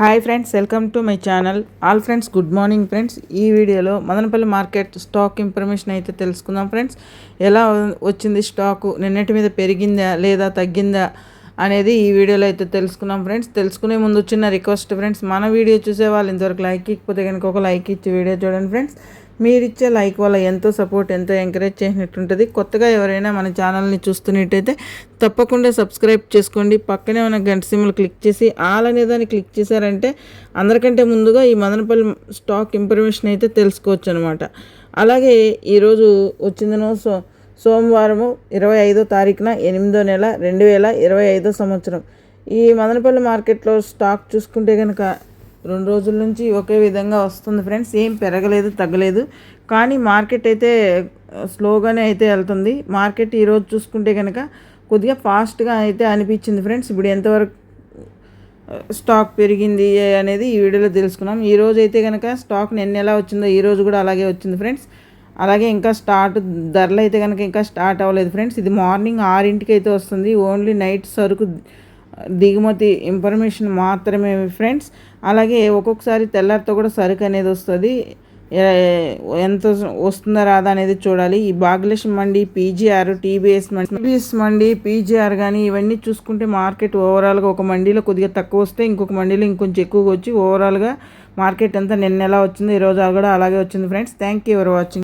Hi friends welcome to my channel all friends good morning friends ఈ వీడియోలో Madanapalle market stock information అయితే తెలుసుకుందాం friends ఎలా వచ్చింది స్టాకు నిన్నటి మీద పెరిగిందా లేదా తగ్గిందా? అనేది ఈ వీడియోలో అయితే తెలుసుకున్నాం ఫ్రెండ్స్. తెలుసుకునే ముందు చిన్న రిక్వెస్ట్ ఫ్రెండ్స్. మన వీడియో చూసే వాళ్ళు ఇంతవరకు లైక్ ఇకపోతే కనుక ఒక లైక్ ఇచ్చి వీడియో చూడండి ఫ్రెండ్స్. మీరు ఇచ్చే లైక్ వల్ల ఎంతో సపోర్ట్ ఎంతో ఎంకరేజ్ చేసినట్టుంటుంది కొత్తగా ఎవరైనా మన ఛానల్ని చూస్తున్నట్టయితే తప్పకుండా సబ్స్క్రైబ్ చేసుకోండి. పక్కనే ఉన్న గంట సిమ్లు క్లిక్ చేసి ఆల్ అనేదాన్ని క్లిక్ చేశారంటే అందరికంటే ముందుగా ఈ మదనపల్లి స్టాక్ ఇన్ఫర్మేషన్ అయితే తెలుసుకోవచ్చు అనమాట అలాగే ఈరోజు వచ్చిందనో సో సోమవారము ఇరవై ఐదో తారీఖున ఎనిమిదో నెల రెండు వేల ఇరవై ఐదో సంవత్సరం. ఈ మదనపల్లి మార్కెట్లో స్టాక్ చూసుకుంటే కనుక రెండు రోజుల నుంచి ఒకే విధంగా వస్తుంది ఫ్రెండ్స్. ఏం పెరగలేదు తగ్గలేదు. కానీ మార్కెట్ అయితే స్లోగానే అయితే వెళ్తుంది. మార్కెట్ ఈరోజు చూసుకుంటే కనుక కొద్దిగా ఫాస్ట్గా అయితే అనిపించింది ఫ్రెండ్స్. ఇప్పుడు ఎంతవరకు స్టాక్ పెరిగింది అనేది ఈ వీడియోలో తెలుసుకున్నాం. ఈ రోజు అయితే కనుక స్టాక్ నిన్న ఎలా వచ్చిందో ఈ రోజు కూడా అలాగే వచ్చింది ఫ్రెండ్స్. అలాగే ఇంకా స్టార్ట్ ధరలు అయితే కనుక ఇంకా స్టార్ట్ అవ్వలేదు ఫ్రెండ్స్. ఇది మార్నింగ్ ఆరింటికి అయితే వస్తుంది. ఓన్లీ నైట్ సరుకు దిగుమతి ఇన్ఫర్మేషన్ మాత్రమే ఫ్రెండ్స్. అలాగే ఒక్కొక్కసారి తెల్లారితో కూడా సరుకు అనేది వస్తుంది. ఎంత వస్తుందా రాదా అనేది చూడాలి. ఈ బాగ్లేష్ మండి పీజీఆర్ టీబీఎస్ మండి టీబీఎస్ మండి పీజీఆర్ కానీ ఇవన్నీ చూసుకుంటే మార్కెట్ ఓవరాల్గా ఒక మండీలో కొద్దిగా తక్కువ వస్తే ఇంకొక మండీలో ఇంకొంచెం ఎక్కువగా వచ్చి ఓవరాల్గా మార్కెట్ అంతా నిన్న ఎలా వచ్చింది ఈరోజు కూడా అలాగే వచ్చింది friends. Thank you for watching.